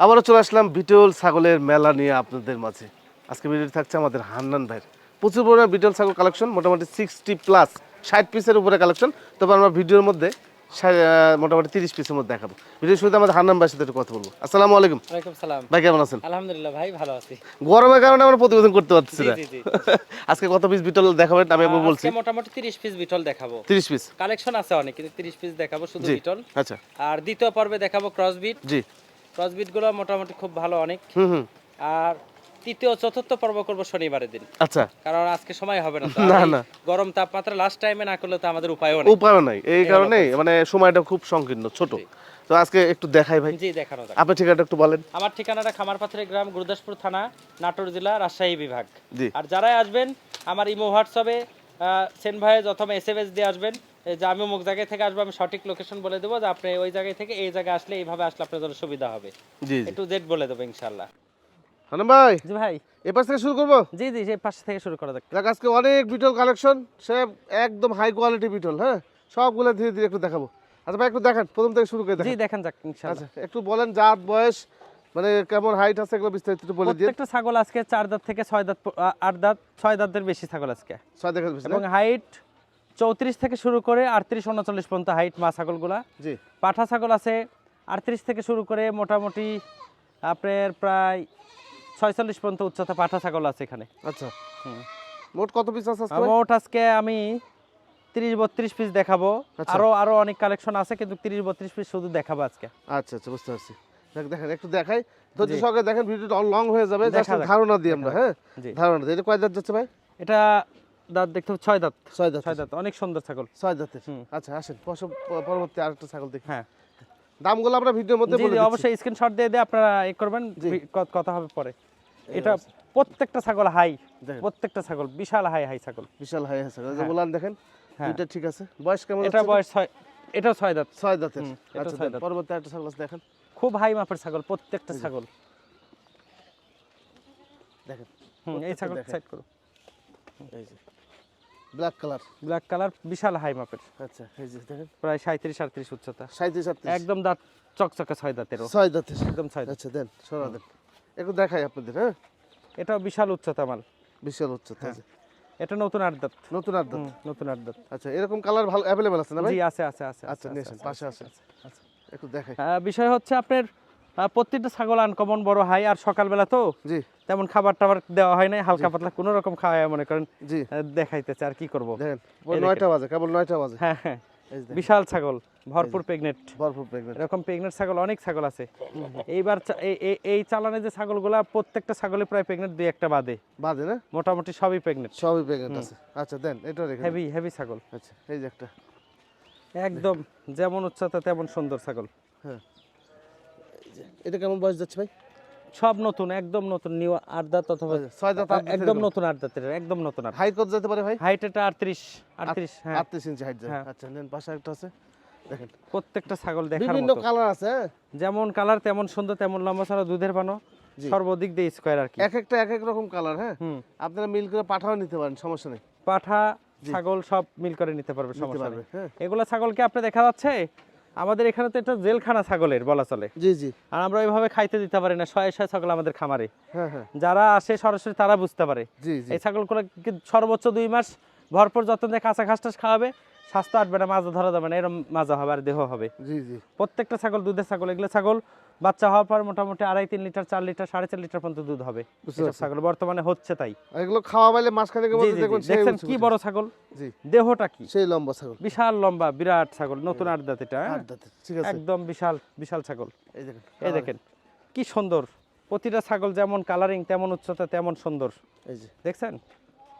আবারও চলে আসলাম বিটল ছাগলের মেলা নিয়ে আপনাদের মাঝে। আজকে ভিডিও থাকছে আমাদের হান্নান ভাইয়ের। প্রচুর পরিমাণে বিটল ছাগল কালেকশন মোটামুটি সিক্সটি প্লাস ষাট পিসের উপরে কালেকশন তবে আমরা ভিডিওর মধ্যে মোটামুটি তিরিশ পিসের মধ্যে দেখাবো। ভিডিওর শুরুতে আমাদের হান্নান ভাইয়ের সাথে একটু কথা বলব। আসসালামু আলাইকুম। সালাম। ভাই কেমন আছেন? আলহামদুলিল্লাহ ভাই ভালো আছি। গরমের কারণে আমরা প্রতিবেদন করতে পারছি না। আজকে কত পিস বিটল দেখাবেন আমি একবার বলছি। মোটামুটি 30 পিস বিটল দেখাবো। তিরিশ পিস কালেকশন আছে অনেক কিন্তু 30 পিস দেখাবো শুধু বিটল। আচ্ছা। আর দ্বিতীয় পর্বে দেখাবো ক্রসবিট জি। ক্রসবিটগুলো মোটামুটি খুব ভালো অনেক। আর তৃতীয় চতুর্থ পর্ব করব শনিবারের দিন। আচ্ছা। কারণ আজকে সময় হবে না না, না। গরম তাপমাত্রা লাস্ট টাইমে না করলে তো আমাদের উপায়ও নেই। উপায় নাই। এই কারণে মানে সময়টা খুব সংকীর্ণ ছোট। তো আজকে একটু দেখাই ভাই। জি দেখানো যাক। আপনার ঠিকানাটা একটু বলেন। আমার ঠিকানাটা খামারপাথরের গ্রাম গুরুদাসপুর থানা নাটোর জেলা রাজশাহী বিভাগ। আর যারাই আসবেন আমার ইমো হোয়াটসঅ্যাপে সেন ভাইয়ের অথবা এস এম এস দিয়ে আসবেন। যে আমি অমুক জায়গায় থেকে আসব আমি সঠিক লোকেশন বলে দেবো যে আপনি ওই জায়গায় থেকে এই জায়গায় আসলে এইভাবে আসলে আপনার জন্য সুবিধা হবে। জি জি। একটু জেড বলে দেবো ইনশাল্লাহ হানান ভাই জি ভাই। এপাশ থেকে শুরু করব? জি জি সেই পাশ থেকে শুরু করা যাক। দেখ আজকে অনেক বিটল কালেকশন সে একদম হাই কোয়ালিটি বিটল হ্যাঁ? সবগুলো ধীরে ধীরে একটু দেখাবো। আচ্ছা ভাই একটু দেখান প্রথম থেকে শুরু করে জি দেখেন। যাক ইনশাল্লাহ আচ্ছা একটু বলেন জাত বয়স মানে কেমন হাইট আছে এগুলো বিস্তারিত একটু বলে দিয়ে প্রত্যেকটা ছাগল আজকে চার দাঁত থেকে ছয় দাঁত আট দাঁত ছয় দাঁতের বেশি ছাগল আজকে। ছয় দেখা যাচ্ছে এবং হাইট চৌত্রিশ থেকে শুরু করে আটত্রিশ উনচল্লিশ পর্যন্ত হাইট মা ছাগলগুলা। জি। পাঠা ছাগল আছে আটত্রিশ থেকে শুরু করে মোটামুটি আপনার প্রায় ছয়চল্লিশ পর্যন্ত উচ্চতা পাঠা ছাগল আছে এখানে। আচ্ছা। মোট কত পিস আছে? মোট আজকে আমি তিরিশ বত্রিশ পিস দেখাবো। আচ্ছা। আরও আরও অনেক কালেকশন আছে কিন্তু তিরিশ বত্রিশ পিস শুধু দেখাবো আজকে। আচ্ছা আচ্ছা বুঝতে পারছি। দেখ দেখেন একটু দেখাই। ধৈর্য। সহকারে দেখেন ভিডিওটা লং হয়ে যাবে। জাস্ট ধারণা দিই আমরা হ্যাঁ? ধারণা দিই এটা কয় দাঁত যাচ্ছে ভাই? এটা দাঁত দেখতে হবে ছয় দাঁত। ছয় দাঁত ছয় দাঁত অনেক সুন্দর ছাগল। ছয় দাঁতের হুম। আচ্ছা আসেন পরবর্তী আরেকটা ছাগল দেখি। হ্যাঁ। দামগুলো আমরা ভিডিওর মধ্যে বলে অবশ্যই স্ক্রিনশট দিয়ে দিয়ে আপনারা এ করবেন কথা হবে পরে। এটা প্রত্যেকটা ছাগল হাই দেখেন। প্রত্যেকটা ছাগল বিশাল হাই হাই ছাগল। বিশাল হাই যে হ্যাঁ। বলান দেখেন হ্যাঁ। দুইটা ঠিক আছে। বয়স কেমন এটা বয়স ছয় এটা ছয় দাঁত। ছয় দাঁতের। আচ্ছা ছয় দেন, দাঁত। পরবর্তী একটা ছাগল দেখেন। খুব হাই মাপের ছাগল প্রত্যেকটা ছাগল। দেখেন হুম, এই ছাগল সাইড করো। এই যে। ব্ল্যাক কালার ব্ল্যাক কালার বিশাল হাই মাপের। আচ্ছা এই যে দেখেন। প্রায় সাঁত্রিশ আটত্রিশ উচ্চতা। সাঁত্রিশ আটত্রিশ। একদম দাঁত চকচকে ছয় দাঁতেরও। ছয় দাঁতের। একদম ছয় আচ্ছা দেন সরা দেন। একটু দেখাই আপনাদের হ্যাঁ? এটাও বিশাল উচ্চতা মাল। বিশাল উচ্চতা হ্যাঁ। এটা নতুন আট দাঁত। নতুন আর দাঁত? নতুন আট দাঁত। আচ্ছা এরকম কালার ভালো অ্যাভেলেবেল আছে না ভাই? জি আছে আছে আছে আচ্ছা নিয়ে পাশে আসেন। আচ্ছা। একটু দেখাই। বিষয় হচ্ছে আপনার প্রত্যেকটা ছাগল আনকমন বড় হাই আর সকালবেলা তো জি। তেমন খাবার টাবার দেওয়া হয় নাই হালকা পাতলা কোনো রকম খাওয়ায় মনে করেন জি। দেখাইতেছে আর কি করব? দেখেন দেখেন। নয়টা বাজে কেবল নয়টা বাজে। হ্যাঁ হ্যাঁ। দেখেন, বিশাল ছাগল ভরপুর প্রেগনেন্ট ভরপুর প্রেগনেন্ট এরকম প্রেগনেন্ট ছাগল অনেক ছাগল আছে। এইবার এই- চালানে যে ছাগলগুলা প্রত্যেকটা ছাগলে প্রায় প্রেগনেন্ট দুই একটা বাদে। বাজে না? মোটামুটি সবই প্রেগনেন্ট সবই প্রেগনেন্ট আছে। আচ্ছা দেন এটা রেখে হেভি হেভি ছাগল। আচ্ছা এই যে একটা। একদম যেমন উচ্চতা তেমন সুন্দর ছাগল। হ্যাঁ। এটা কেমন বয়স যাচ্ছে ভাই? সব নতুন একদম নতুন নিউ অথবা আচ্ছা, ছয় দাঁত একদম নতুন একদম নতুন হাইট কত যেতে পারে ভাই? হাইট এটা আটত্রিশ আটত্রিশ হ্যাঁ। আটত্রিশ ইঞ্চি হাইট যায়। আচ্ছা নেন পাশে একটা আছে। দেখেন। প্রত্যেকটা ছাগল দেখার বিভিন্ন কালার আছে হ্যাঁ? যেমন কালার তেমন সুন্দর তেমন লম্বা ছাড়া দুধের পানো। সর্বদিক দিয়ে স্কোয়ার আর কি। এক একটা এক এক রকম কালার হ্যাঁ? আপনারা মিল করে পাঠাও নিতে পারেন সমস্যা নেই। পাঠা ছাগল সব মিল করে নিতে পারবে সমস্যা নেই। হ্যাঁ। এগুলা ছাগলকে আপনি দেখা যাচ্ছে? আমাদের এখানে তো এটা জেলখানা ছাগলের বলা চলে। জি জি। আর আমরা ওইভাবে খাইতে দিতে পারি না শয়ে শয়ে ছাগল আমাদের খামারে। হ্যাঁ হ্যাঁ। যারা আসে সরাসরি তারা বুঝতে পারে। এই ছাগলগুলো কি- সর্বোচ্চ দুই মাস ভরপুর যত্ন দিয়ে কাঁচা ঘাস টাস খাওয়াবে স্বাস্থ্য আসবে না মাজা ধরা যাবে না এরকম মাজা হবে আর দেহ হবে। জি জি। প্রত্যেকটা ছাগল দুধের ছাগল এগুলো ছাগল বাচ্চা হওয়ার পর মোটামুটি আড়াই তিন লিটার চার লিটার সাড়ে চার লিটার পর্যন্ত দুধ হবে। ছাগল বর্তমানে হচ্ছে তাই। এগুলো খাওয়া মাঝখানে জি। দেখবেন দেখছেন কি বড় ছাগল? দেহটা কি? সেই লম্বা ছাগল। বিশাল লম্বা বিরাট ছাগল নতুন আট দাঁত এটা হ্যাঁ? একদম বিশাল বিশাল ছাগল। এই দেখেন এই দেখেন কি সুন্দর। প্রতিটা ছাগল যেমন কালারিং তেমন উচ্চতা তেমন সুন্দর। এই যে। দেখছেন?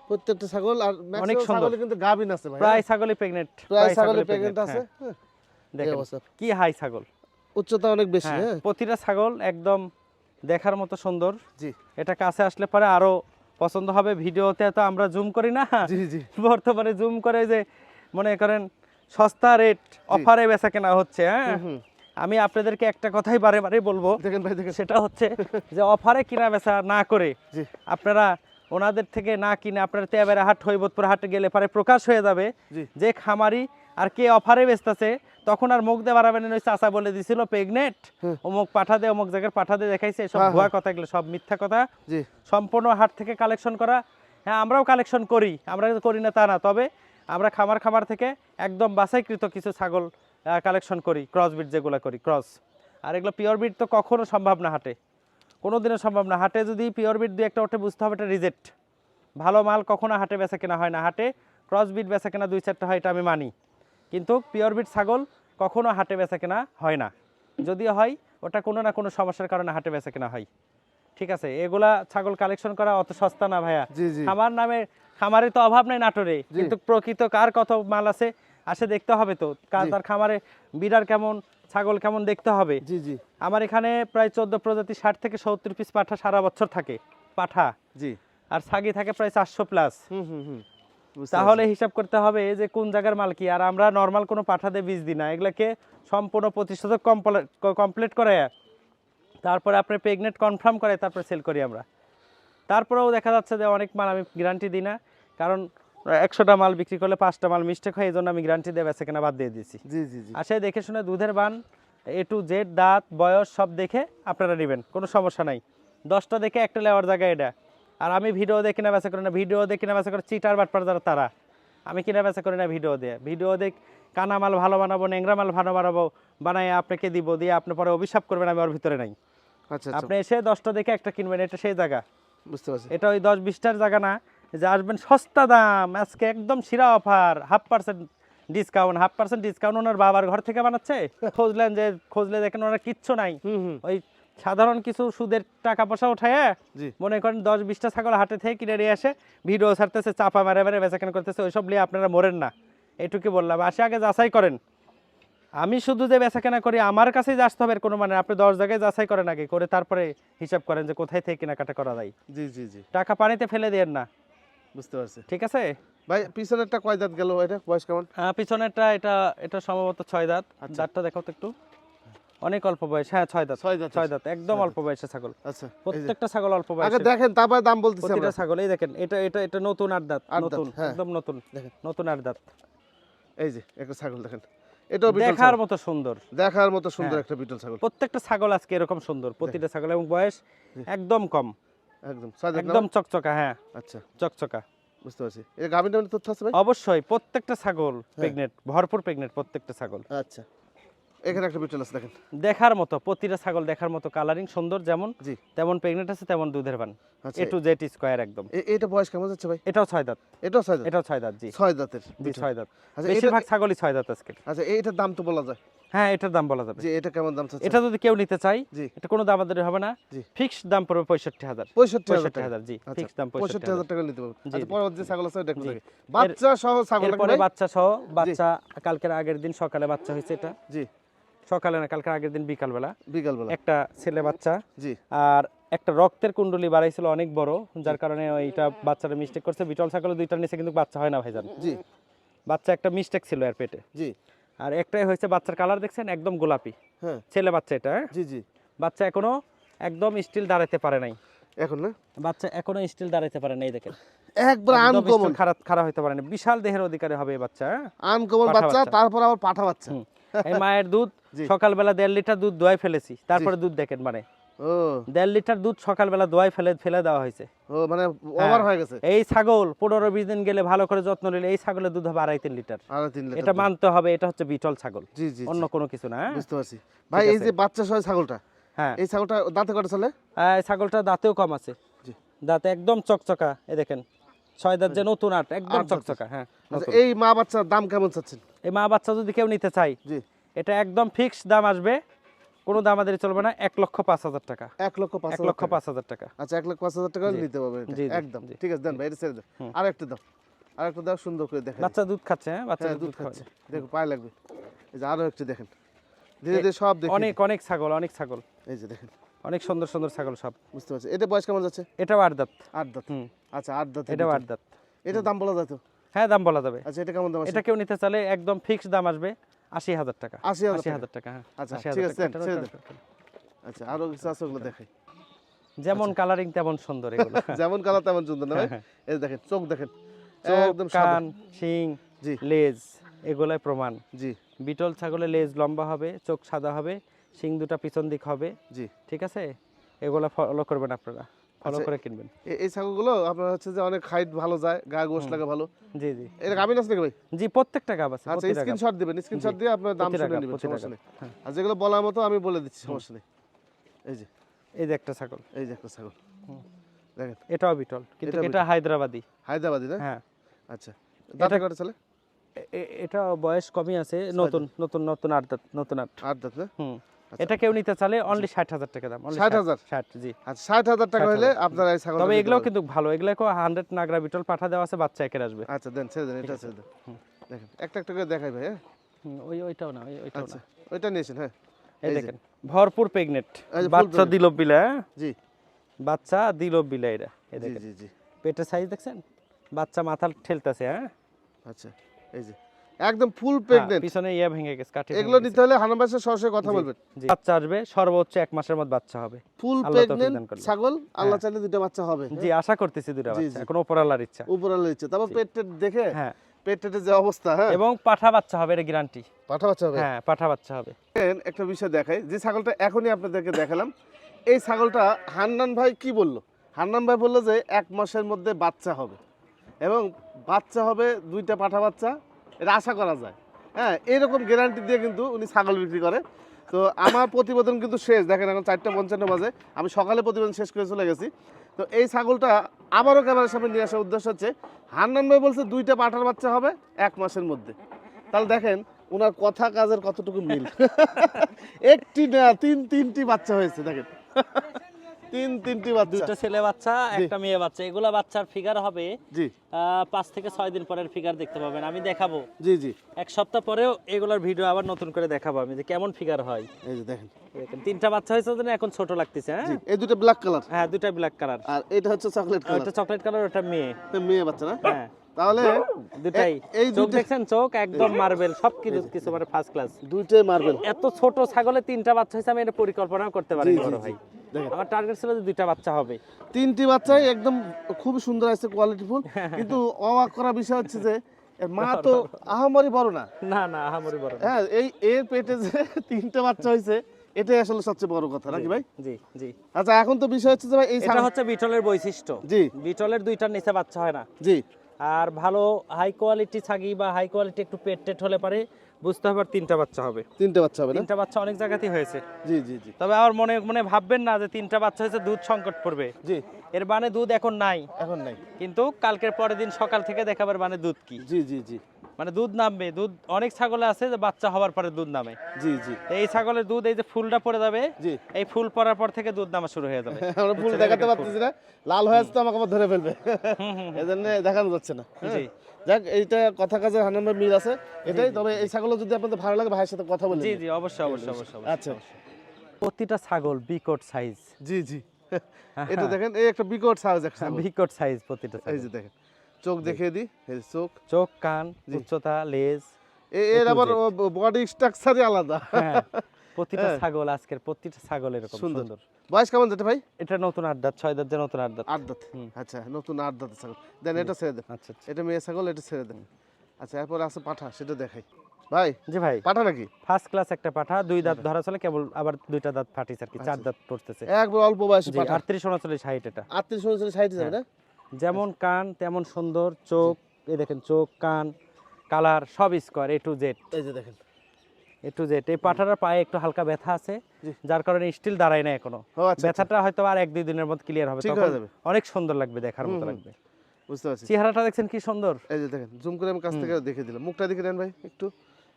প্রত্যেকটা ছাগল আর অনেক। ছাগল কিন্তু গাবিন আছে ভাই প্রায় ছাগলই প্রেগনেন্ট প্রায় ছাগলে প্রেগনেন্ট আছে হ্যাঁ। দেখেন কি হাই ছাগল। উচ্চতা অনেক বেশি হ্যাঁ, হ্যাঁ? প্রতিটা ছাগল একদম দেখার মতো সুন্দর। জি। এটা কাছে আসলে পরে আরও পছন্দ হবে। ভিডিওতে তো আমরা জুম করি না। জি জি। বর্তমানে জুম করে যে মনে করেন সস্তা রেট অফারে বেচা কেনা হচ্ছে হ্যাঁ? আমি আপনাদেরকে একটা কথাই বারে বারে বলব। দেখেন ভাই দেখেন। সেটা হচ্ছে যে অফারে কিনা বেচা না করে জি। আপনারা ওনাদের থেকে না কিনে আপনারা তেবারে হাট হইবতপুর হাটে গেলে পরে প্রকাশ হয়ে যাবে যে খামারি আর কে অফারে বেচতেছে তখন আর মুখ দিয়ে বাড়াবেন ওই চাচা বলে দিছিল প্রেগনেন্ট অমুক পাঠা দে অমুক জায়গায় পাঠা দে দেখাইছে সব হ্যাঁ, ভুয়া কথা এগুলো সব মিথ্যা কথা। সম্পূর্ণ হাট থেকে কালেকশন করা। হ্যাঁ আমরাও কালেকশন করি আমরা করি না তা না তবে আমরা খামার খামার থেকে একদম বাছাইকৃত কিছু ছাগল কালেকশন করি ক্রস বিট যেগুলো করি ক্রস আর এগুলো পিওর বিট তো কখনো সম্ভব না হাটে কোনো দিনও সম্ভব না। হাটে যদি পিওর বিট দুই একটা ওঠে বুঝতে হবে এটা রিজেক্ট ভালো মাল কখনো হাটে বেচা কেনা হয় না। হাটে ক্রস বিট বেচা কেনা দুই চারটা হয় এটা আমি মানি। কিন্তু পিওর বিট ছাগল কখনো হাটে বেচা কেনা হয় না। যদিও হয় ওটা কোনো না কোনো সমস্যার কারণে হাটে বেচা কেনা হয়। ঠিক আছে এগুলা ছাগল কালেকশন করা অত সস্তা না ভাইয়া। খামার নামে খামারে তো অভাব নাই নাটোরে। কিন্তু প্রকৃত কার কত মাল আছে আসে দেখতে হবে তো। কার তার খামারে বিড়ার কেমন ছাগল কেমন দেখতে হবে। জি জি। আমার এখানে প্রায় চোদ্দ প্রজাতি ষাট থেকে সত্তর পিস পাঠা সারা বছর থাকে। পাঠা। জি। আর ছাগি থাকে প্রায় চারশো প্লাস হুম হুম হুম। তাহলে হিসাব করতে হবে যে কোন জায়গার মাল কি? আর আমরা নর্মাল কোনো পাঠা দিয়ে বীজ দিই না। এগুলাকে সম্পূর্ণ প্রতিষেধক কমপ্লিট করে তারপরে আপনি প্রেগনেন্ট কনফার্ম করে তারপরে সেল করি আমরা। তারপরেও দেখা যাচ্ছে যে অনেক মাল আমি গ্যারান্টি দিই না। কারণ একশোটা মাল বিক্রি করলে পাঁচটা মাল মিস্টেক হয় এই জন্য আমি গ্যারান্টি দিয়ে বেচে কেনা বাদ দিয়ে দিয়েছি। জি জি জি। আসে দেখে শুনে দুধের বান এ টু জেড দাঁত বয়স সব দেখে আপনারা নেবেন কোনো সমস্যা নাই। দশটা দেখে একটা লেওয়ার জায়গা এটা। আর আমি ভিডিও দেখে না বেচা করি না। ভিডিও দেখে না বেচা করে চিটার বাটপার যারা তারা। আমি কিনা বেচা করি না ভিডিও দিয়ে। ভিডিও দেখ কানা মাল ভালো বানাবো ন্যাংরা মাল ভালো বানাবো বানাই আপনাকে দিব দিয়ে আপনি পরে অভিশাপ করবেন আমি ওর ভিতরে নাই। আচ্ছা আচ্ছা। আপনি এসে দশটা দেখে একটা কিনবেন এটা সেই জায়গা। বুঝতে পারছি। এটা ওই দশ বিশটার জায়গা না যে আসবেন সস্তা দাম আজকে একদম সিরা offer half percent discount half percent discount ওনার বাবার ঘর থেকে বানাচ্ছে। খুঁজলেন যে খুঁজলে দেখেন ওনার কিচ্ছু নাই। ওই সাধারণ কিছু সুদের টাকা পয়সা উঠায় জি। মনে করেন দশ বিশটা ছাগল হাটে থেকে কিনে নিয়ে আসে ভিডিও ছাড়তেছে চাপা মেরে মেরে বেচাকেন করতেছে ওইসব নিয়ে আপনারা মরেন না। এটুকু বললাম। আসে আগে যাচাই করেন। আমি শুধু যে বেচাকেনা করি আমার কাছেই যে আসতে হবে কোনো মানে আপনি দশ জায়গায় যাচাই করেন আগে করে তারপরে হিসাব করেন যে কোথায় থেকে কেনাকাটা করা যায়। জি জি জি। টাকা পানিতে ফেলে দেন না। বুঝতে পারছি। ঠিক আছে? ভাই পিছনেরটা কয় দাঁত গেল এটা? বয়স কেমন? আহ, পিছনেরটা এটা এটা সম্ভবত ছয় দাঁত। আচ্ছা। দাঁতটা দেখাও তো একটু। অনেক অল্প বয়স হ্যাঁ ছয় দাঁত। ছয় দাঁত ছয় দাঁত একদম অল্প বয়সের ছাগল। আচ্ছা প্রত্যেকটা ছাগল অল্প আগে দেখেন তারপরে দাম বলতেছি প্রতিটা ছাগল এই দেখেন এটা এটা এটা নতুন আট দাঁত নতুন হ্যাঁ। একদম নতুন দেখেন। নতুন আট দাঁত। এই যে একটা ছাগল দেখেন। এটাও দেখার মতো সুন্দর। দেখার মতো সুন্দর হ্যাঁ। একটা বিটল ছাগল। প্রত্যেকটা ছাগল আজকে এরকম সুন্দর প্রতিটা ছাগল এবং বয়স একদম কম। একদম একদম চকচকা হ্যাঁ। আচ্ছা। চকচকা। বুঝতে পারছি। এটা গাভিন তথ্য আছে ভাই? অবশ্যই প্রত্যেকটা ছাগল হ্যাঁ। প্রেগনেন্ট ভরপুর প্রেগনেন্ট প্রত্যেকটা ছাগল। আচ্ছা। এখানে একটা বিটল আছে দেখেন। দেখার মতো প্রতিটা ছাগল দেখার মতো কালারিং সুন্দর যেমন জি। তেমন প্রেগনেন্ট আছে তেমন দুধের বান। আচ্ছা এ টু জেড স্কয়ার একদম। এটা বয়স কেমন যাচ্ছে ভাই? এটাও ছয় দাঁত। এটাও ছয় দাঁত? এটাও ছয় দাঁত জি। ছয় দাঁতের জি ছয় দাঁত। আচ্ছা বেশিরভাগ ছাগলই ছয় দাঁত আজকে আচ্ছা এইটার দাম তো বলা যায়। হ্যাঁ এটার দাম বলা যাবে। এটা কেমন দাম এটা যদি কেউ নিতে চাই এটা কোনো দামাদারি হবে না। ফিক্সড দাম পড়বে পঁয়ষট্টি হাজার। পঁয়ষট্টি হাজার পঁয়ষট্টি হাজার জি আচ্ছা, ফিক্সড দাম পঁয়ষট্টি হাজার টাকা নিতে পারব আচ্ছা। পরে যে ছাগল আছে ওটা বাচ্চা সহ ছাগল ভাই? বাচ্চা সহ বাচ্চা কালকের আগের দিন সকালে বাচ্চা হয়েছে এটা। জি। সকালে না কালকের আগের দিন বিকালবেলা। বিকাল বেলা একটা ছেলে বাচ্চা। জি। আর একটা রক্তের কুণ্ডলি বাড়াইছিল অনেক বড় যার কারণে ওইটা বাচ্চাটা মিস্টেক করছে। বিটল ছাগল দুইটার নিচে কিন্তু বাচ্চা হয় না ভাইজান। জি। বাচ্চা একটা মিস্টেক ছিল এর পেটে। জি। আর একটাই হয়েছে বাচ্চার কালার দেখছেন? একদম গোলাপি। হ্যাঁ। ছেলে বাচ্চা এটা হ্যাঁ? জি জি। বাচ্চা এখনও একদম স্টিল দাঁড়াতে পারে নাই। এখন না? বাচ্চা এখনও স্টিল দাঁড়াতে পারে নাই দেখেন। একবার আনকমন খারাপ খারাপ হতে পারে না বিশাল দেহের অধিকারী হবে এই বাচ্চা হ্যাঁ? আনকমন বাচ্চা। তারপর আবার পাঠা বাচ্চা। এই মায়ের দুধ সকাল সকালবেলা দেড় লিটার দুধ দোয়াই ফেলেছি তারপরে দুধ দেখেন মানে। ও। দেড় লিটার দুধ সকালবেলা দোয়াই ফেলে ফেলে দেওয়া হয়েছে। ও মানে হ্যাঁ। ওভার হয়ে গেছে? এই ছাগল পনেরো বিশ দিন গেলে ভালো করে যত্ন নিলে এই ছাগলের দুধ হবে আড়াই তিন লিটার। এটা মানতে হবে এটা হচ্ছে বিটল ছাগল। জি জি অন্য কোনো কিছু না হ্যাঁ? বুঝতে পারছি। ভাই এই যে বাচ্চা সহ ছাগলটা হ্যাঁ। এই ছাগলটা দাঁতে কটা চলে? এই ছাগলটা দাঁতেও কম আছে। দাঁতে একদম চকচকা এ দেখেন। ছয় দাঁত যে নতুন আট একদম চকচকা হ্যাঁ আচ্ছা এই মা বাচ্চার দাম কেমন চাচ্ছেন? এই মা বাচ্চা যদি কেউ নিতে চাই জি। এটা একদম ফিক্সড দাম আসবে। কোনো দাম আমাদের চলবে না এক লক্ষ পাঁচ হাজার টাকা। এক লক্ষ পাঁচ এক লক্ষ টাকা। পাঁচ হাজার টাকা। আচ্ছা এক লক্ষ পাঁচ হাজার টাকা। নিতে পারবে একদম। ঠিক আছে দেন ভাই ছেড়ে দাও আর একটা দাও। আর একটা দাও সুন্দর করে দেখেন। বাচ্চা দুধ খাচ্ছে হ্যাঁ? বাচ্চা হ্যাঁ দুধ খাচ্ছে। দেখো পায়ে লাগবে। এই যে আরও একটু দেখেন। ধীরে ধীরে সব দেখেন। অনেক অনেক ছাগল অনেক ছাগল। এই যে দেখেন। অনেক সুন্দর সুন্দর ছাগল সব। বুঝতে পারছি। এটা বয়স কেমন যাচ্ছে? এটাও আট দাঁত। আট দাঁত। হুম। আচ্ছা আট দাঁত এটাও আট দাঁত। এটা দাম বলা যায় তো? হ্যাঁ দাম বলা যাবে। আচ্ছা এটা কেমন দাম এটা কেউ নিতে চাইলে একদম ফিক্সড দাম আসবে। আশি হাজার টাকা। আশি হাজার টাকা। হ্যাঁ। আচ্ছা, ঠিক আছে, আচ্ছা আরও কিছু আছে ওগুলো দেখাই। যেমন কালারিং তেমন সুন্দর এগুলো। যেমন কালার তেমন সুন্দর না হ্যাঁ, এই দেখেন চোখ দেখেন। চোখ একদম কান শিং জি। লেজ এগুলাই প্রমাণ। জি। বিটল ছাগলের লেজ লম্বা হবে চোখ সাদা হবে শিং দুটা পিছন দিক হবে। জি। ঠিক আছে? এগুলো ফলো করবেন আপনারা। ফলো আচ্ছা, করে কিনবেন। এই ছাগলগুলো আপনার হচ্ছে যে অনেক হাইট ভালো যায় গা গোশ লাগে ভালো। জি জি। এটা গাভিন আছে নাকি ভাই? জি প্রত্যেকটা গাব আছে আচ্ছা স্ক্রিনশট দিবেন স্ক্রিনশট দিয়ে আপনার দাম শুনে নেবেন সমস্যা নেই। হ্যাঁ। আর যেগুলো বলার মতো আমি বলে দিচ্ছি সমস্যা নেই। এই যে। এই যে একটা ছাগল। এই যে একটা ছাগল। দেখেন। এটাও বিটল কিন্তু এটা হায়দ্রাবাদি। হায়দ্রাবাদি না? হ্যাঁ। আচ্ছা। দাঁতে কটা চলে এটা বয়স কমই আছে নতুন নতুন নতুন আট দাঁত নতুন আট। আট দাঁত না? হুম। এটা কেউ নিতে চালে অনলি ষাট হাজার টাকা দাম only 60,000? ষাট জি। আচ্ছা ষাট হাজার টাকা 60,000 হলে আপনারা এই ছাগল তবে এগুলোও কিন্তু ভালো এগুলো হান্ড্রেড নাগরা বিটল পাঠা দেওয়া আছে বাচ্চা একের আসবে। আচ্ছা দেন ছেড়ে দেন এটা ছেড়ে দেন। দেখেন একটা একটা করে দেখাই ভাই হ্যাঁ? ওই ওইটাও না ওইটাও আচ্ছা না ওইটা নিয়েছেন হ্যাঁ? এই দেখেন ভরপুর যে বাচ্চা দিল বিলা হ্যাঁ? জি। বাচ্চা দিল বিলা এরা এই দেখেন। জি জি। পেটের সাইজ দেখছেন? বাচ্চা মাথা ঠেলতেছে হ্যাঁ? আচ্ছা এই যে। একদম ফুল হ্যাঁ, প্রেগনেন্ট পিছনে ইয়া ভেঙে গেছে কাঠি এগুলো। নিতে হলে ভাইয়ের সরাসরি কথা বলবেন। বাচ্চা আসবে সর্বোচ্চ এক মাসের মধ্যে বাচ্চা হবে। ফুল করলে। ছাগল আল্লাহ চাইলে দুটো বাচ্চা হবে। জি আশা করতেছি দুটা বাচ্চা। এখন ওপরালার ইচ্ছা। উপর আল্লাহ ইচ্ছে। তারপর পেট টেট দেখে হ্যাঁ। পেট টেটের যে অবস্থা হ্যাঁ। এবং পাঠা বাচ্চা হবে এটা গ্যারান্টি পাঠা বাচ্চা হবে? হ্যাঁ পাঠা বাচ্চা হবে। একটা বিষয় দেখাই। যে ছাগলটা এখনই আপনাদেরকে দেখালাম এই ছাগলটা হান্নান ভাই কি বলল? হান্নান ভাই বলল যে এক মাসের মধ্যে বাচ্চা হবে। এবং বাচ্চা হবে দুইটা পাঠা বাচ্চা এটা আশা করা যায়। হ্যাঁ এরকম গ্যারান্টি দিয়ে কিন্তু উনি ছাগল বিক্রি করে। তো আমার প্রতিবেদন কিন্তু শেষ। দেখেন এখন চারটা পঞ্চান্ন বাজে। আমি সকালে প্রতিবেদন শেষ করে চলে গেছি। তো এই ছাগলটা আবারও ক্যামেরার সামনে নিয়ে আসার উদ্দেশ্য হচ্ছে, হান্নান ভাই বলছে দুইটা পাঠার বাচ্চা হবে এক মাসের মধ্যে। তাহলে দেখেন ওনার কথা কাজের কতটুকু মিল। একটি না, তিন, তিনটি বাচ্চা হয়েছে, দেখেন। তিন তিনটি বাচ্চা। দুটো ছেলে বাচ্চা একটা মেয়ে বাচ্চা। এগুলা বাচ্চার ফিগার হবে জি। পাঁচ থেকে ছয় দিন পরের ফিগার দেখতে পাবেন। আমি দেখাবো। জি জি। এক সপ্তাহ পরেও এগুলোর ভিডিও আবার নতুন করে দেখাবো আমি যে কেমন ফিগার হয়। এই যে দেখেন। তিনটা বাচ্চা হয়েছে ওদের এখন ছোট লাগতেছে হ্যাঁ? এই দুটো ব্ল্যাক কালার হ্যাঁ দুটা ব্ল্যাক কালার আর এটা হচ্ছে চকলেট কালার ওটা চকলেট কালার ওটা মেয়ে। মেয়ে বাচ্চা না? হ্যাঁ। তাহলে দুটাই। এই চোখ দেখছেন? চোখ একদম মার্বেল সব কিছু কিছু মানে ফার্স্ট ক্লাস দুইটাই মার্বেল এত ছোট ছাগলে তিনটা বাচ্চা হয়েছে আমি এটা পরিকল্পনা করতে পারি বড় ভাই। দেখেন আমার টার্গেট ছিল যে দুইটা বাচ্চা হবে। তিনটি বাচ্চাই একদম খুব সুন্দর আছে কোয়ালিটিফুল কিন্তু অবাক করা বিষয় হচ্ছে যে মা তো আহামরি বড় না। না না আহামরি বড় হ্যাঁ এই এর পেটে যে তিনটে বাচ্চা হয়েছে এটাই আসলে সবচেয়ে বড় কথা নাকি ভাই? জি জি। আচ্ছা এখন তো বিষয় হচ্ছে যে ভাই এই এটা হচ্ছে বিটলের বৈশিষ্ট্য। জি। বিটলের দুইটার নিচে বাচ্চা হয় না। জি। আর ভালো হাই কোয়ালিটি ছাগি বা হাই কোয়ালিটি একটু পেট টেট হলে পারে বুঝতে হবে আর তিনটা বাচ্চা হবে। তিনটে বাচ্চা হবে তিনটা বাচ্চা অনেক জায়গাতেই হয়েছে। জি জি জি। তবে আমার মনে মনে ভাববেন না যে তিনটা বাচ্চা হয়েছে দুধ সংকট পড়বে। জি। এর মানে দুধ এখন নাই। এখন নাই। কিন্তু কালকের পরের দিন সকাল থেকে দেখাবার মানে দুধ কি? জি জি জি। মানে দুধ নামবে দুধ অনেক ছাগলে আছে যে বাচ্চা হওয়ার পরে দুধ নামে। জি জি। এই ছাগলের দুধ এই যে ফুলটা পড়ে যাবে জি। এই ফুল পড়ার পর থেকে দুধ নামা শুরু হয়ে যাবে। আমরা ফুল দেখাতে পারতেছি না লাল হয়ে আছে তো আমাকে ধরে ফেলবে। এজন্য দেখানো যাচ্ছে না। হ্যাঁ। জি। যাক এইটা কথা কাজে হান্নান মিল আছে। এটাই তবে এই ছাগল যদি আপনাদের ভালো লাগে ভাইয়ের সাথে কথা বলে জি জি অবশ্যই অবশ্যই অবশ্যই অবশ্যই। আচ্ছা। প্রতিটা ছাগল বিকট সাইজ জি জি। এটা দেখেন এই একটা বিকট সাইজ একটা বিকট সাইজ প্রতিটা এই যে দেখেন। চোখ দেখিয়ে দিই এই চোখ। চোখ কান উচ্চতা লেজ এর আবার বডি স্ট্রাকচারই আলাদা। হ্যাঁ প্রতিটা ছাগল আজকের প্রতিটা ছাগল এরকম সুন্দর। বয়স কেমন যেটা ভাই? এটা নতুন আট দাঁত ছয় দাঁত যে নতুন আট দাঁত। আট দাঁত আচ্ছা নতুন আট দাঁত ছাগল। দেন এটা ছেড়ে দেন। আচ্ছা আচ্ছা। এটা মেয়ে ছাগল এটা ছেড়ে দেন। আচ্ছা এরপর আছে পাঠা সেটা দেখাই। ভাই জি ভাই। পাঠা নাকি? ফার্স্ট ক্লাস একটা পাঠা দুই দাঁত ধরা চলে কেবল আবার দুইটা দাঁত ফাটিছে আর কি চার দাঁত পড়তেছে। একবার অল্প বয়সী পাঠা। আটত্রিশ উনচল্লিশ হাইট এটা। আটত্রিশ উনচল্লিশ সাইড যাবে না? যেমন কান তেমন সুন্দর চোখ এই দেখেন চোখ কান কালার সব স্কোয়ার এ টু জেড এই যে দেখেন। এ টু জেড এই পাঠাটার পায়ে একটু হালকা ব্যথা আছে যার কারণে স্টিল দাঁড়ায় না এখনও। আচ্ছা আচ্ছা, ব্যথাটা হয়তো আর এক দুই দিনের মধ্যে ক্লিয়ার হবে। অনেক সুন্দর লাগবে দেখার মতো লাগবে। বুঝতে পারছি। চেহারাটা দেখছেন কি সুন্দর? এই যে দেখেন জুম করে আমি কাছ থেকে দেখে দিলাম। মুখটা দেখে ভাই একটু।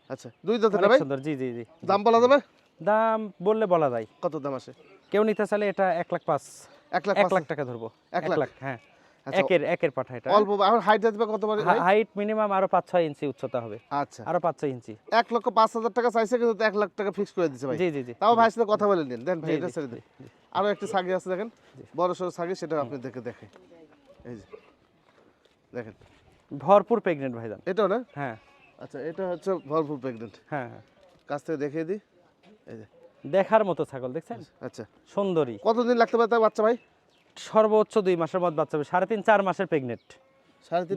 আচ্ছা দুই অনেক ভাই? সুন্দর জি জি জি। দাম বলা যাবে? দাম বললে বলা যায়। কত দাম আসে? কেউ নিতে চাইলে এটা এক লাখ পাঁচ। এক লাখ এক লাখ টাকা ধরবো। এক লাখ? হ্যাঁ। একের একের পাঠা এটা অল্প আমার হাইট আসবে কত পারে হাইট মিনিমাম আরও পাঁচ ছয় ইঞ্চি উচ্চতা হবে। আচ্ছা। আরও পাঁচ ছয় ইঞ্চি। এক লক্ষ পাঁচ হাজার টাকা চাইছে কিন্তু তো এক লাখ টাকা ফিক্স করে দিচ্ছে ভাই। জি জি জি। তাও ভাইয়ের সাথে কথা বলে নিন। দেন ভাই এটা ছেড়ে দিন। আরও একটা সাগি আছে দেখেন। বড় সড়ো সাগি সেটা আপনি দেখে। দেখে এই যে। দেখেন। ভরপুর প্রেগনেন্ট ভাইজান। এটাও না? হ্যাঁ। আচ্ছা এটা হচ্ছে ভরপুর প্রেগনেন্ট হ্যাঁ হ্যাঁ। কাছ থেকে দেখিয়ে দিই। এই যে। দেখার মতো ছাগল দেখছেন? আচ্ছা। সুন্দরী। কতদিন লাগতে পারে তার বাচ্চা ভাই? সর্বোচ্চ দুই মাসের মধ্যে বাচ্চা হবে। সাড়ে তিন চার মাসের প্রেগনেন্ট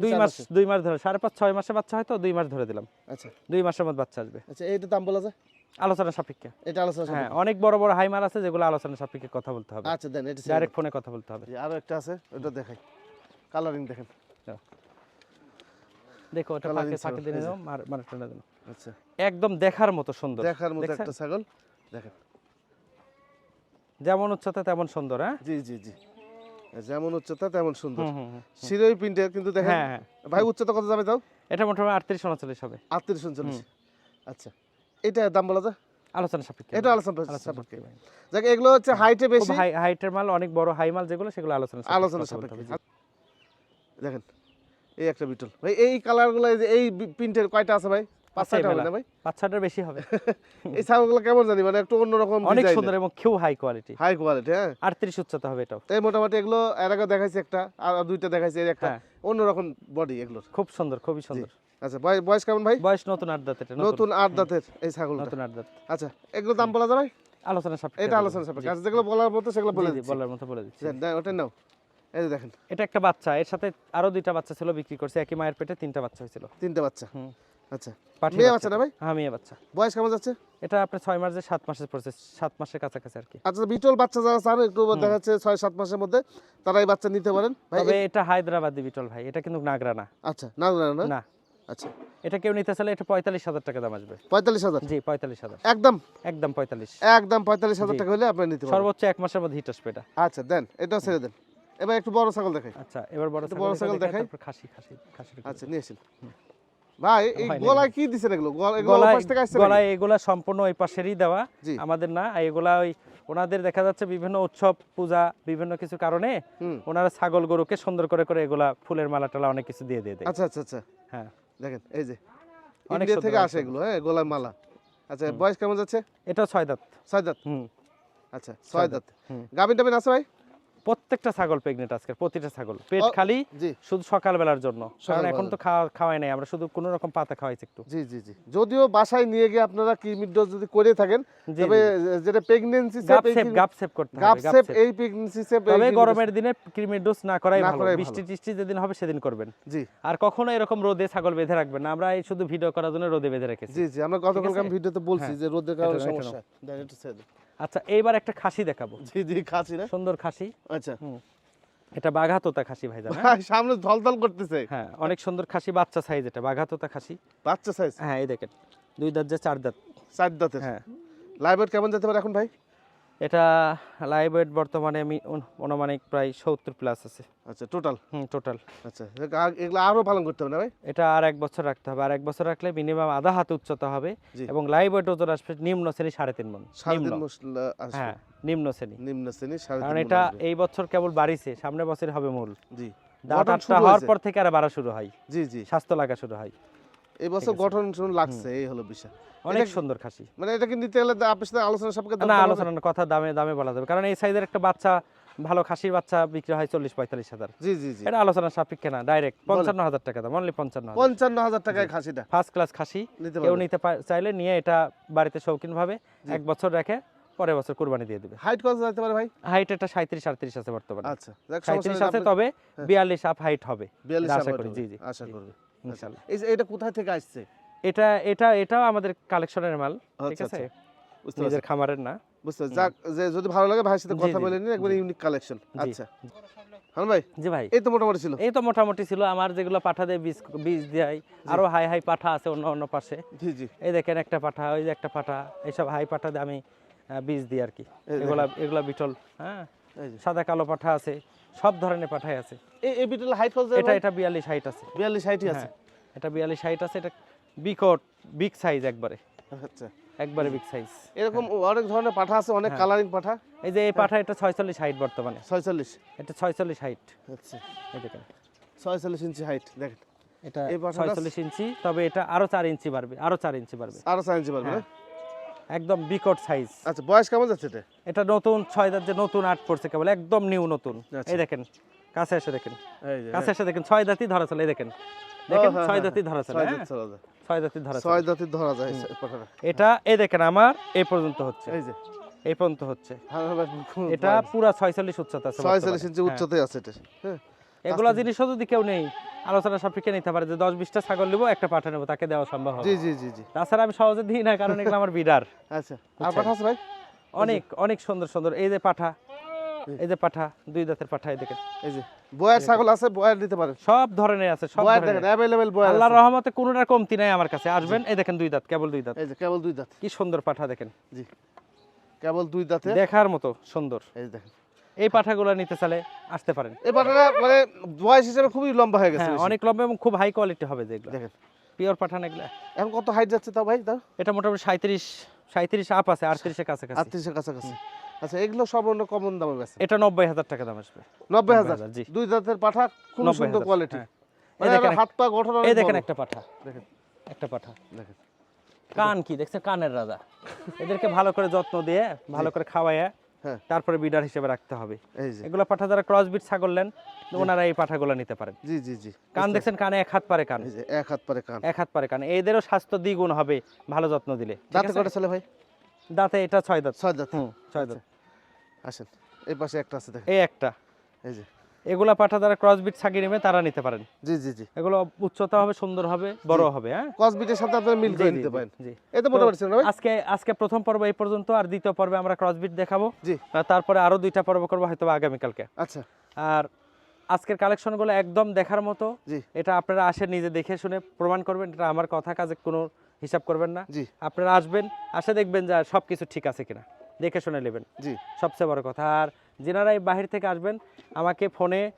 দুই মাস দুই মাস ধরে সাড়ে পাঁচ ছয় মাসে বাচ্চা হয়তো দুই মাস ধরে দিলাম। আচ্ছা। দুই মাসের মধ্যে বাচ্চা আসবে। আচ্ছা এইটা দাম বলা যায়? আলোচনা সাপেক্ষে। এটা আলোচনা হ্যাঁ অনেক বড় বড় হাইমার আছে যেগুলো আলোচনা সাপেক্ষে কথা বলতে হবে। আচ্ছা দেন এটা ডাইরেক্ট ফোনে কথা বলতে হবে। আরও একটা আছে ওটা দেখাই। কালারিং দেখেন। দেখো ওটা ফাঁকে ফাঁকে ছাগল, দিয়ে এই যে। নাও মার মার টেনে আচ্ছা। একদম দেখার মতো সুন্দর। দেখার মতো একটা ছাগল। দেখেন। যেমন উচ্চতা তেমন সুন্দর হ্যাঁ? জি জি জি। যেমন উচ্চতা তেমন সুন্দর। শিরোই প্রিন্টের কিন্তু দেখেন হ্যাঁ হ্যাঁ। ভাই উচ্চতা কত যাবে তাও? এটা মোটামুটি আটত্রিশ উনচল্লিশ হবে। আটত্রিশ উনচল্লিশ। আচ্ছা এটা দাম বলা যায়? আলোচনা সাপেক্ষে এটা আলোচনা সাপেক্ষে। যাক এগুলো হচ্ছে হাইটে বেশি। হাই হাইটের মাল অনেক বড় হাই মাল যেগুলো সেগুলো আলোচনা আলোচনা সাপেক্ষে। দেখেন এই একটা বিটল। ভাই এই কালারগুলো এই প্রিন্টের কয়টা আছে ভাই? পাঁচ হবে না ভাই? পাঁচ বেশি হবে। এই ছাগলগুলো কেমন জানি মানে একটু অন্যরকম অনেক সুন্দর এবং কিউ হাই কোয়ালিটি হাই কোয়ালিটি হ্যাঁ? আটত্রিশ উচ্চতা হবে এটাও। তাই মোটামুটি এগুলো এর আগে দেখাইছি একটা আর দুইটা দেখাইছি এই একটা। হ্যাঁ। অন্যরকম বডি এগুলোর। খুব সুন্দর খুবই সুন্দর। আচ্ছা বয়স কেমন ভাই? বয়স নতুন আট দাঁত নতুন। নতুন আট দাঁতের এই ছাগলটা। নতুন আট দাঁত। আচ্ছা এগুলো দাম বলা যাবে আলোচনা সাপেক্ষে এটা আলোচনা সাপেক্ষে। আচ্ছা যেগুলো বলার মতো সেগুলো বলে বলার মতো বলে দিচ্ছি। ওটা নাও। এই দেখেন। এটা একটা বাচ্চা এর সাথে আরও দুইটা বাচ্চা ছিল বিক্রি করছে একই মায়ের পেটে তিনটা বাচ্চা হয়েছিল। তিনটে বাচ্চা। আচ্ছা। পাঠি মেয়ে বাচ্চা না ভাই? হ্যাঁ মেয়ে বাচ্চা। বয়স কেমন যাচ্ছে? এটা আপনার ছয় মাস সাত মাসের প্রসেস সাত মাসের কাছাকাছি আর কি। আচ্ছা বিটল বাচ্চা যারা চান একটু দেখা যাচ্ছে ছয় সাত মাসের মধ্যে তারা এই বাচ্চা নিতে পারেন। তবে এটা হায়দ্রাবাদি বিটল ভাই এটা কিন্তু নাগরা না। আচ্ছা না? না। আচ্ছা। এটা কেউ নিতে চাইলে এটা পঁয়তাল্লিশ হাজার টাকা দাম আসবে। পঁয়তাল্লিশ হাজার? জি পঁয়তাল্লিশ হাজার। একদম? একদম পঁয়তাল্লিশ। একদম পঁয়তাল্লিশ হাজার টাকা হলে আপনি নিতে সর্বোচ্চ এক মাসের মধ্যে হিট আসবে এটা। আচ্ছা দেন এটা ছেড়ে দেন। এবার একটু বড় ছাগল দেখাই। আচ্ছা এবার বড় বড় ছাগল দেখাই। খাসি খাসি খাসি আচ্ছা নিয়ে আসেন। ভাই এই গলায় কি দিছেন এগুলো? ওপাশ থেকে আসছে গলায় এগুলা সম্পূর্ণ ওই পাশেরই দেওয়া আমাদের না। এগুলা ওই ওনাদের দেখা যাচ্ছে বিভিন্ন উৎসব পূজা বিভিন্ন কিছু কারণে ওনারা ছাগল গরুকে সুন্দর করে করে এগুলা ফুলের মালা টালা অনেক কিছু দিয়ে দিয়ে দেয়। আচ্ছা আচ্ছা আচ্ছা। হ্যাঁ। দেখেন এই যে অনেক থেকে আসে এগুলো হ্যাঁ গলায় মালা। আচ্ছা বয়স কেমন যাচ্ছে? এটা ছয় দাঁত। ছয় দাঁত? হুম। আচ্ছা ছয় দাঁত। গাভিন টাবিন আছে ভাই? প্রত্যেকটা ছাগল প্রেগনেন্ট আজকে প্রতিটা ছাগল। পেট খালি শুধু সকালবেলার জন্য। কারণ এখন তো খাওয়া খাওয়াই নাই আমরা শুধু কোনো রকম পাতা খাওয়াইছি একটু। জি জি জি। যদিও বাসায় নিয়ে গিয়ে আপনারা কিডনির ডোজ যদি করে থাকেন তবে যেটা প্রেগন্যান্সি গাপ সেপ গাপ সেপ করতে হবে গাপ সেপ। এই প্রেগন্যান্সি সেপ তবে গরমের দিনে কৃমির ডোজ না করাই ভালো। বৃষ্টি টিষ্টি যেদিন হবে সেদিন করবেন। জি। আর কখনো এরকম রোদে ছাগল বেঁধে রাখবেন না। আমরা এই শুধু ভিডিও করার জন্য রোদে বেঁধে রেখেছি। জি জি। আমরা গতকালকে আমি ভিডিওতে বলছি হ্যাঁ। যে রোদের কারণে সমস্যা। একটু ছেড়ে। আচ্ছা এইবার একটা খাসি দেখাবো। জি জি খাসি না? সুন্দর খাসি। আচ্ছা। এটা বাঘাতোতা খাসি ভাই জানা ভাই, সামনে ধলধল করতেছে। হ্যাঁ অনেক সুন্দর খাসি বাচ্চা সাইজ এটা বাঘা বাঘাতোতা খাসি। বাচ্চা সাইজ হ্যাঁ এই দেখেন দুই দাঁত যে চার দাঁত। চার দাঁতের? হ্যাঁ। লাইভ কেমন যেতে পারে এখন ভাই? এটা লাইভ ওয়েট বর্তমানে আমি অনুমানিক প্রায় সত্তর প্লাস আছে। আচ্ছা টোটাল হুম টোটাল আচ্ছা এগুলো আরও পালন করতে হবে না ভাই? এটা আর এক বছর রাখতে হবে। আর এক বছর রাখলে মিনিমাম আধা হাত উচ্চতা হবে এবং লাইভ ওয়েট ওজন আসবে নিম্ন শ্রেণি সাড়ে তিন মন। হ্যাঁ নিম্ন শ্রেণি। নিম্ন শ্রেণি কারণ এটা এই বছর কেবল বাড়িছে সামনের বছর হবে মূল। জি। দাঁত আটটা হওয়ার পর থেকে আর বাড়া শুরু হয়। জি জি। স্বাস্থ্য লাগা শুরু হয়। এই বছর গঠন শুনুন লাগছে এই হলো বিষয়। অনেক সুন্দর খাসি। মানে এটা কি নিতে গেলে আপনার সাথে আলোচনা সাপেক্ষে না আলোচনা কথা দামে দামে বলা যাবে। কারণ এই সাইজের একটা বাচ্চা ভালো খাসির বাচ্চা বিক্রি হয় চল্লিশ পঁয়তাল্লিশ হাজার। জি জি জি। এটা আলোচনা সাপেক্ষে না ডাইরেক্ট পঞ্চান্ন হাজার টাকা দাম অনলি পঞ্চান্ন পঞ্চান্ন হাজার টাকায় খাসিটা ফার্স্ট ক্লাস খাসি। কেউ নিতে চাইলে নিয়ে এটা বাড়িতে শৌখিন ভাবে এক বছর রেখে পরের বছর কুরবানি দিয়ে দিবে। হাইট কত যেতে পারে ভাই? হাইট এটা সাঁত্রিশ আটত্রিশ আছে বর্তমানে। আচ্ছা যাক সমস্যা সাঁত্রিশ নেই, আছে তবে বিয়াল্লিশ আপ হাইট হবে। আশা করি। জি জি। আশা করবে। ইনশাল্লাহ। এই এটা কোথায় থেকে আসছে? এটা এটা এটাও আমাদের কালেকশনের মাল ঠিক আচ্ছা, আছে নিজের খামারের না। বুঝতে। যাক যে যদি ভালো লাগে ভাইয়ের সাথে কথা বলে নিন একবার ইউনিক কালেকশন আচ্ছা। হ্যাঁ ভাই জি ভাই। এই তো মোটামুটি ছিল। এই তো মোটামুটি ছিল। আমার যেগুলো পাঠা দেয় বীজ বীজ দেয় আরও হাই হাই পাঠা আছে অন্য অন্য পাশে। জি জি। এই দেখেন একটা পাঠা ওই যে একটা পাঠা এইসব হাই পাঠা দিয়ে আমি বীজ দিই আর কি। এগুলা এগুলা বিটল হ্যাঁ? সাদা কালো পাঠা আছে। সব ধরনের পাঠাই আছে। এই বিটল হাইট কত এটা এটা বিয়াল্লিশ হাইট আছে। বিয়াল্লিশ হাইটই আছে? হ্যাঁ এটা বিয়াল্লিশ হাইট আছে এটা বিকট বিগ সাইজ একবারে। আচ্ছা। একবারে বিগ সাইজ এরকম অনেক ধরনের পাঠা আছে অনেক কালারিং পাঠা। এই যে এই পাঠা এটা ছয়চল্লিশ হাইট বর্তমানে। ছয়চল্লিশ। এটা ছয়চল্লিশ হাইট আচ্ছা। এই দেখেন। ছয়চল্লিশ ইঞ্চি হাইট দেখেন। এটা এই পাঠাটা- ছয়চল্লিশ ইঞ্চি তবে এটা আরও চার ইঞ্চি বাড়বে আরও চার ইঞ্চি বাড়বে। আরও চার ইঞ্চি বাড়বে? হ্যাঁ। একদম বিকট সাইজ আচ্ছা বয়স কেমন যাচ্ছে এটা? এটা নতুন ছয় দাঁত যে নতুন আট পড়ছে কেবল একদম নিউ নতুন। আচ্ছা। এই দেখেন কাছে এসে দেখেন। কাছে এসে দেখেন ছয় দাঁতই ধরা চলে এই দেখেন। দেখেন ছয় দাঁতই ধরা চলে ছয়? দাঁত চলা যায়। ছয় দাঁতই ধরা ছয় দাঁতের ধরা যায় এটা এই দেখেন আমার এই পর্যন্ত হচ্ছে। এই যে। এই পর্যন্ত হচ্ছে। খুব এটা বয়স। পুরা ছয়চল্লিশ উচ্চতা আছে ছয়চল্লিশ ইঞ্চি হ্যাঁ। উচ্চতায় আছে এটা। হ্যাঁ। এগুলা জিনিসও যদি কেউ নেই আলোচনা সাপেক্ষে নিতে পারে যে দশ বিশটা ছাগল নেব একটা পাঠা নেব তাকে দেওয়া সম্ভব হবে জি জি জি জি। তাছাড়া আমি সহজে দিই না কারণ এগুলো আমার বিডার আচ্ছা আর পাঠা আছে ভাই? অনেক অনেক সুন্দর সুন্দর। এই যে পাঠা এই যে পাঠা দুই দাঁতের পাঠা এই দেখেন। এই যে বয়ার ছাগল আছে বয়ার দিতে পারেন। সব ধরনের আছে সব বয়ার দেখেন অ্যাভেলেবেল বয়ার আল্লাহর রহমতে কোনোটার কমতি নাই আমার কাছে। আসবেন এই দেখেন দুই দাঁত কেবল দুই দাঁত। এই যে কেবল দুই দাঁত। কি সুন্দর পাঠা দেখেন। জি। কেবল দুই দাঁতে দেখার মতো সুন্দর। এই দেখেন। এই পাঠাগুলো নিতে চাইলে আসতে পারেন। এই পাঠাটা মানে বয়স হিসেবে খুবই লম্বা হয়ে গেছে হ্যাঁ অনেক লম্বা এবং খুব হাই কোয়ালিটি হবে যেগুলো। দেখেন। পিওর পাঠান এগুলো। এখন কত হাইট যাচ্ছে তাও ভাই? তাও? এটা মোটামুটি সাঁত্রিশ সাঁত্রিশ আপ আছে আটত্রিশের কাছাকাছি। আটত্রিশের কাছাকাছি। আচ্ছা এগুলো সর্বনিম্ন কমন দামে বেছে এটা নব্বই হাজার টাকা দাম আসবে। নব্বই হাজার? জি। দুই দাঁতের পাঠা খুব সুন্দর কোয়ালিটি হ্যাঁ। মানে হাত পা গঠন এই দেখেন একটা পাঠা। দেখেন। একটা পাঠা। দেখেন। কান কি? দেখছে কানের রাজা। এদেরকে ভালো করে যত্ন দিয়ে ভালো করে খাওয়াইয়া তারপরে বিডার হিসেবে রাখতে হবে। এই এগুলো পাঠা যারা ক্রস বিট ছাগল নেন ওনারা এই পাঠাগুলো নিতে পারেন। জি জি জি। কান দেখছেন কানে এক হাত পারে কান। এক হাত পারে কান। এক হাত পারে কান। এদেরও স্বাস্থ্য দ্বিগুণ হবে ভালো যত্ন দিলে। দাঁতে? কটা ছেলে ভাই? দাঁতে এটা ছয় দাঁত। ছয় দাঁত। হুম ছয় দাঁত। আসেন। এই পাশে একটা আছে দেখেন। এই একটা। এই যে। এগুলা পাঠা যারা ক্রস বিট ছাগি নেবে তারা নিতে পারেন। জি জি জি। এগুলো উচ্চতা হবে সুন্দর হবে বড় হবে হ্যাঁ? কসবিটের সাথে আপনারা মিল করে নিতে পারেন। জি। মোটামুটি ছিল আজকে আজকে প্রথম পর্ব এই পর্যন্ত আর দ্বিতীয় পর্বে আমরা ক্রসবিট দেখাবো। জি। তারপরে আরও দুইটা পর্ব করব হয়তো বা আগামীকালকে। আচ্ছা। আর আজকের কালেকশনগুলো একদম দেখার মতো। এটা আপনারা আসে নিজে দেখে শুনে প্রমাণ করবেন এটা আমার কথা কাজে কোনো হিসাব করবেন না। জি। আপনারা আসবেন আসে দেখবেন যে সব কিছু ঠিক আছে কিনা। দেখে শুনে নেবেন। জি। সবচেয়ে বড় কথা। আর যেনারা এই বাহির থেকে আসবেন, আমাকে ফোনে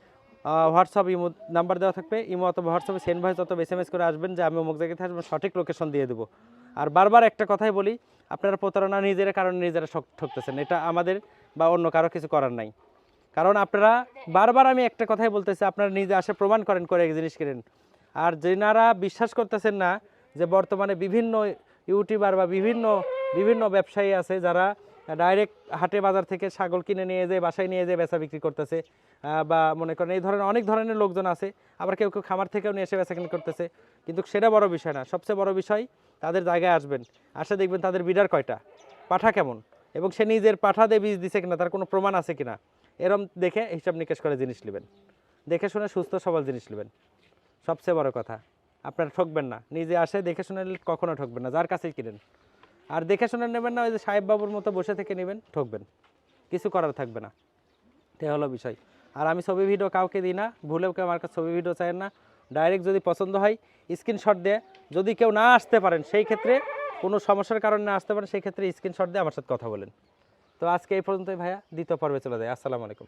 হোয়াটসঅ্যাপ ইমো, নাম্বার দেওয়া থাকবে। ইমো অথবা হোয়াটসঅ্যাপে সেন্ড ভয়েস অথবা এস এম এস করে আসবেন যে আমি অমুক জায়গাতে আসবেন সঠিক লোকেশন দিয়ে দেবো। আর বারবার একটা কথাই বলি, আপনারা প্রতারণা নিজের কারণে নিজেরা ঠক- ঠকতেছেন। এটা আমাদের বা অন্য কারও কিছু করার নাই। কারণ আপনারা, বারবার আমি একটা কথাই বলতেছি, আপনারা নিজে আসে প্রমাণ করেন, করে এক জিনিস কিনেন। আর যেনারা বিশ্বাস করতেছেন না যে বর্তমানে বিভিন্ন ইউটিউবার বা বিভিন্ন বিভিন্ন ব্যবসায়ী আছে যারা ডাইরেক্ট হাটে বাজার থেকে ছাগল কিনে নিয়ে যেয়ে, বাসায় নিয়ে যেয়ে বেচা বিক্রি করতেছে। বা মনে করেন এই ধরনের অনেক ধরনের লোকজন আছে, আবার কেউ কেউ খামার থেকেও নিয়ে এসে বেচা কিনে করতেছে। কিন্তু সেটা বড় বিষয় না, সবচেয়ে বড় বিষয় তাদের জায়গায় আসবেন, আসে দেখবেন তাদের বিডার কয়টা, পাঠা কেমন, এবং সে নিজের পাঠা দিয়ে বীজ দিছে কিনা, তার কোনো প্রমাণ আছে কিনা, এরম দেখে হিসাব নিকেশ করে জিনিস নেবেন। দেখে শুনে সুস্থ সবল জিনিস নেবেন। সবচেয়ে বড় কথা, আপনারা ঠকবেন না, নিজে আসে দেখে শুনে কখনো ঠকবেন না, যার কাছেই কিনেন। আর দেখে শুনে নেবেন না, ওই যে সাহেব বাবুর মতো বসে থেকে নেবেন, ঠকবেন। কিছু করার থাকবে না। এটাই হলো বিষয়। আর আমি ছবি ভিডিও কাউকে দিই না, ভুলেও কেউ আমার কাছে ছবি ভিডিও চায় না। ডাইরেক্ট যদি পছন্দ হয় স্ক্রিনশট দিয়ে, যদি কেউ না আসতে পারেন, সেই ক্ষেত্রে কোনো সমস্যার কারণে না আসতে পারেন, সেই ক্ষেত্রে স্ক্রিনশট দিয়ে আমার সাথে কথা বলেন। তো আজকে এই পর্যন্তই ভাইয়া, দ্বিতীয় পর্বে চলে যায় আসসালামু আলাইকুম।